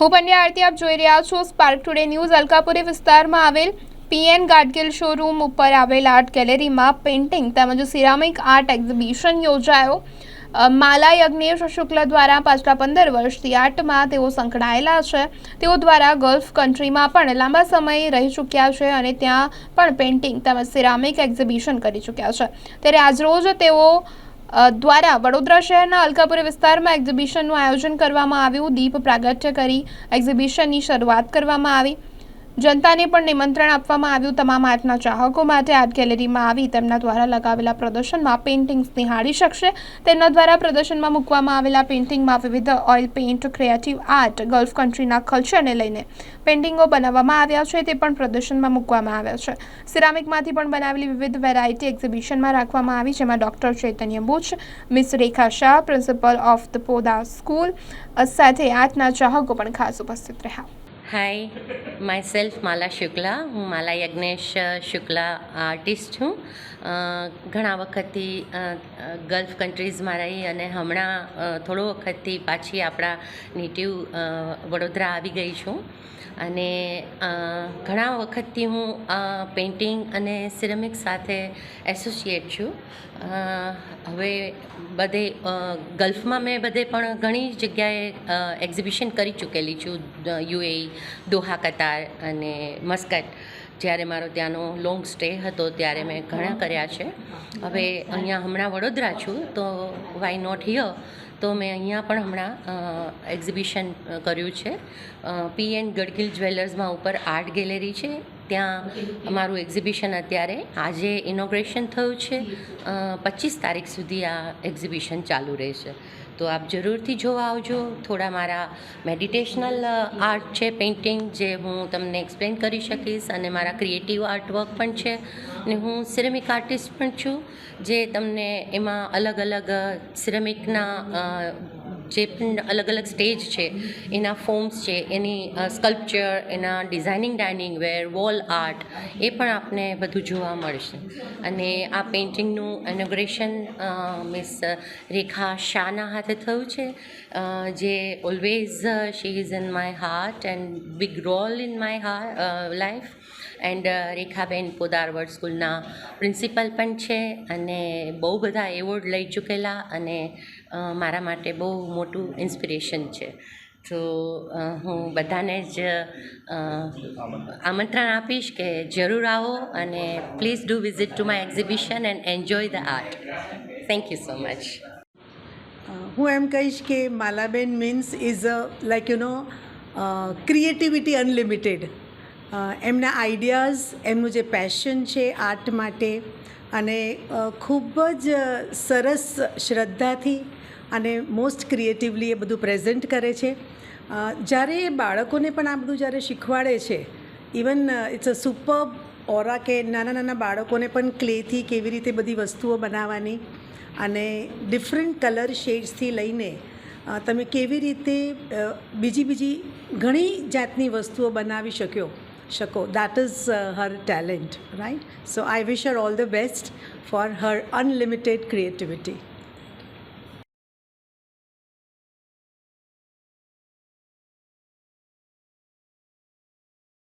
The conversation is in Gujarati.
હું પંડ્યા આરતી આપ જોઈ રહ્યા છો. સ્પાર્ક ટુડે ન્યૂઝ અલકાપુરી વિસ્તારમાં આવેલ પીએન ગાડગિલ શોરૂમ ઉપર આવેલ આર્ટ ગેલેરીમાં પેઇન્ટિંગ તેમજ સિરામિક આર્ટ એક્ઝિબિશન યોજાયો. માલા યજ્ઞેશ શુક્લ દ્વારા પાછલા પંદર વર્ષથી આર્ટમાં તેઓ સંકળાયેલા છે. તેઓ દ્વારા ગલ્ફ કન્ટ્રીમાં પણ લાંબા સમય રહી ચૂક્યા છે અને ત્યાં પણ પેઇન્ટિંગ તેમજ સિરામિક એક્ઝિબિશન કરી ચૂક્યા છે. ત્યારે આજરોજ તેઓ દ્વારા વડોદરા શહેરના અલકાપુરી વિસ્તારમાં એક્ઝિબિશનનું આયોજન કરવામાં આવ્યું. દીપ પ્રાગટ્ય કરી એક્ઝિબિશનની શરૂઆત કરવામાં આવી. જનતાને પણ નિમંત્રણ આપવામાં આવ્યું. તમામ આર્ટના ચાહકો માટે આર્ટ ગેલેરીમાં આવી તેમના દ્વારા લગાવેલા પ્રદર્શનમાં પેઇન્ટિંગ્સ નિહાળી શકશે. તેમના દ્વારા પ્રદર્શનમાં મૂકવામાં આવેલા પેઇન્ટિંગમાં વિવિધ oil paint, creative art, gulf કન્ટ્રીના કલ્ચરને લઈને પેઇન્ટિંગો બનાવવામાં આવ્યા છે. તે પણ પ્રદર્શનમાં મૂકવામાં આવ્યા છે. સિરામિકમાંથી પણ બનાવેલી વિવિધ વેરાયટી એક્ઝિબિશનમાં રાખવામાં આવી, જેમાં doctor Chaitanya Buch, miss Rekha Shah, principal of the Podar school, સાથે આર્ટના ચાહકો પણ ખાસ ઉપસ્થિત રહ્યા. Hi myself Mala Shukla હું માલા યજ્ઞેશ શુક્લા આર્ટિસ્ટ છું. ઘણા વખતથી ગલ્ફ કન્ટ્રીઝમાં રહી અને હમણાં થોડો વખતથી પાછી આપણા નેટિવ વડોદરા આવી ગઈ છું. અને ઘણા વખતથી હું પેઇન્ટિંગ અને સિરેમિક સાથે એસોસિએટ છું. હવે બધે ગલ્ફમાં મેં બધે પણ ઘણી જગ્યાએ એક્ઝિબિશન કરી ચૂકેલી છું. યુએઈ, દોહા કતાર અને મસ્કટ. જ્યારે મારો ત્યાંનો લોંગ સ્ટે હતો ત્યારે મેં ઘણા કર્યા છે. હવે અહીંયા હમણાં વડોદરા છું, તો વાય નોટ હિયર તો મેં અહીંયા પણ હમણાં એક્ઝિબિશન કર્યું છે. પી એન ગડગીલ જ્વેલર્સમાં ઉપર આર્ટ ગેલેરી છે. ત્યાં અમારું એક્ઝિબિશન અત્યારે આજે ઇનોગ્રેશન થયું છે. પચીસ તારીખ સુધી આ એક્ઝિબિશન ચાલુ રહેશે. તો આપ જરૂરથી જોવા આવજો. થોડા મારા મેડિટેશનલ આર્ટ છે પેઇન્ટિંગ જે હું તમને એક્સપ્લેન કરી શકીશ અને મારા ક્રિએટિવ આર્ટવર્ક પણ છે. અને હું સિરેમિક આર્ટિસ્ટ પણ છું, જે તમને એમાં અલગ અલગ સિરેમિકના જે પણ અલગ અલગ સ્ટેજ છે, એના ફોર્મ્સ છે, એની સ્કલ્પચર એના designing dining ware wall art એ પણ આપને બધું જોવા મળશે. અને આ પેઇન્ટિંગનું ઇનોગ્રેશન મિસ રેખા શાહના હાથે થયું છે. જે always she is in my heart and big role in my her life and Rekhaben પોદારવડ સ્કૂલના પ્રિન્સિપલ પણ છે અને બહુ બધા એવોર્ડ લઈ ચૂકેલા અને મારા માટે બહુ મોટું ઇન્સ્પિરેશન છે. તો હું બધાને જ આમંત્રણ આપીશ કે જરૂર આવો અને please do visit to my exhibition and enjoy the art thank you so much હું એમ કહીશ કે Malaben means is a like you know creativity unlimited એમના આઈડિયાઝ એમનું જે પેશન છે આર્ટ માટે અને ખૂબ જ સરસ શ્રદ્ધાથી અને મોસ્ટ ક્રિએટિવલી એ બધું પ્રેઝન્ટ કરે છે. જ્યારે એ બાળકોને પણ આ બધું જ્યારે શીખવાડે છે even it's a super aura કે નાના નાના બાળકોને પણ ક્લેથી કેવી રીતે બધી વસ્તુઓ બનાવવાની અને ડિફરન્ટ કલર શેડ્સથી લઈને તમે કેવી રીતે બીજી બીજી ઘણી જાતની વસ્તુઓ બનાવી શક્યો. Shako. That is uh, her talent, right? So I wish her all the best for her unlimited creativity.